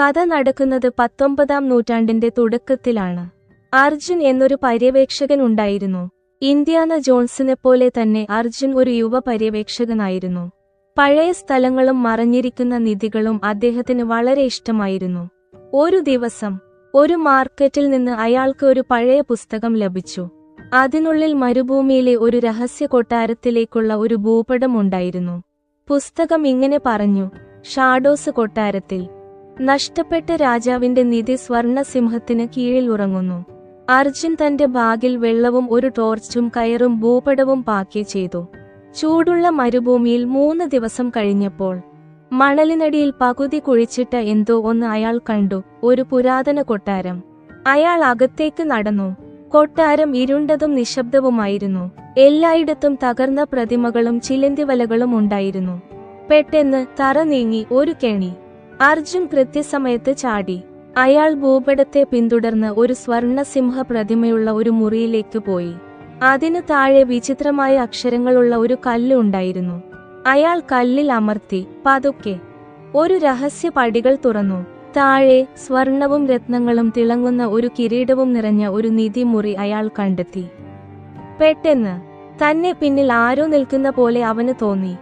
കഥ നടക്കുന്നത് പത്തൊമ്പതാം നൂറ്റാണ്ടിന്റെ തുടക്കത്തിലാണ്. അർജുൻ എന്നൊരു പര്യവേക്ഷകൻ ഉണ്ടായിരുന്നു. ഇന്ത്യാന ജോൺസിനെ പോലെ തന്നെ അർജുൻ ഒരു യുവ പര്യവേക്ഷകനായിരുന്നു. പഴയ സ്ഥലങ്ങളും മറഞ്ഞിരിക്കുന്ന നിധികളും അദ്ദേഹത്തിന് വളരെ ഇഷ്ടമായിരുന്നു. ഒരു ദിവസം ഒരു മാർക്കറ്റിൽ നിന്ന് അയാൾക്ക് ഒരു പഴയ പുസ്തകം ലഭിച്ചു. അതിനുള്ളിൽ മരുഭൂമിയിലെ ഒരു രഹസ്യ കൊട്ടാരത്തിലേക്കുള്ള ഒരു ഭൂപടം ഉണ്ടായിരുന്നു. പുസ്തകം ഇങ്ങനെ പറഞ്ഞു ഷാഡോസ് കൊട്ടാരത്തിൽ നഷ്ടപ്പെട്ട രാജാവിന്റെ നിധി സ്വർണസിംഹത്തിന് കീഴിൽ ഉറങ്ങുന്നു. അർജുൻ തന്റെ ബാഗിൽ വെള്ളവും ഒരു ടോർച്ചും കയറും ഭൂപടവും പാക്കി ചെയ്തു. ചൂടുള്ള മരുഭൂമിയിൽ മൂന്ന് ദിവസം കഴിഞ്ഞപ്പോൾ മണലിനടിയിൽ പകുതി കുഴിച്ചിട്ട എന്തോ ഒന്ന് അയാൾ കണ്ടു. ഒരു പുരാതന കൊട്ടാരം. അയാൾ അകത്തേക്ക് നടന്നു. കൊട്ടാരം ഇരുണ്ടതും നിശബ്ദവുമായിരുന്നു. എല്ലായിടത്തും തകർന്ന പ്രതിമകളും ചിലന്തിവലകളും ഉണ്ടായിരുന്നു. പെട്ടെന്ന് തറ നീങ്ങി ഒരു കെണി. അർജുൻ കൃത്യസമയത്ത് ചാടി. അയാൾ ഭൂപടത്തെ പിന്തുടർന്ന് ഒരു സ്വർണസിംഹ പ്രതിമയുള്ള ഒരു മുറിയിലേക്ക് പോയി. അതിനു താഴെ വിചിത്രമായ അക്ഷരങ്ങളുള്ള ഒരു കല്ല് ഉണ്ടായിരുന്നു. അയാൾ കല്ലിൽ അമർത്തി പതുക്കെ. ഒരു രഹസ്യ പടികൾ തുറന്നു. താഴെ സ്വർണവും രത്നങ്ങളും തിളങ്ങുന്ന ഒരു കിരീടവും നിറഞ്ഞ ഒരു നിധിമുറി അയാൾ കണ്ടെത്തി. പെട്ടെന്ന് തന്നെ പിന്നിൽ ആരോ നിൽക്കുന്ന പോലെ അവന് തോന്നി.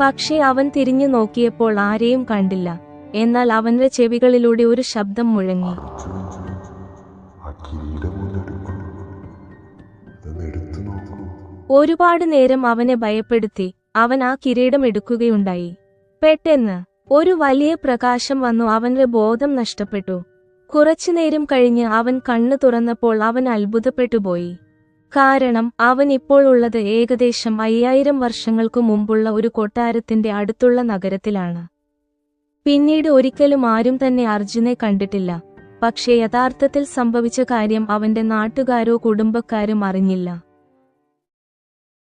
പക്ഷേ അവൻ തിരിഞ്ഞു നോക്കിയപ്പോൾ ആരെയും കണ്ടില്ല. എന്നാൽ അവന്റെ ചെവികളിലൂടെ ഒരു ശബ്ദം മുഴങ്ങി. ഒരുപാട് നേരം അവനെ ഭയപ്പെടുത്തി അവൻ ആ കിരീടം എടുക്കുകയുണ്ടായി. പെട്ടെന്ന് ഒരു വലിയ പ്രകാശം വന്നു അവന്റെ ബോധം നഷ്ടപ്പെട്ടു. കുറച്ചുനേരം കഴിഞ്ഞ് അവൻ കണ്ണു തുറന്നപ്പോൾ അവൻ അത്ഭുതപ്പെട്ടുപോയി കാരണം അവൻ ഇപ്പോൾ ഉള്ളത് ഏകദേശം അയ്യായിരം വർഷങ്ങൾക്കു മുമ്പുള്ള ഒരു കൊട്ടാരത്തിന്റെ അടുത്തുള്ള നഗരത്തിലാണ്. പിന്നീട് ഒരിക്കലും ആരും തന്നെ അർജുനെ കണ്ടിട്ടില്ല. പക്ഷേ യഥാർത്ഥത്തിൽ സംഭവിച്ച കാര്യം അവന്റെ നാട്ടുകാരോ കുടുംബക്കാരും അറിഞ്ഞില്ല.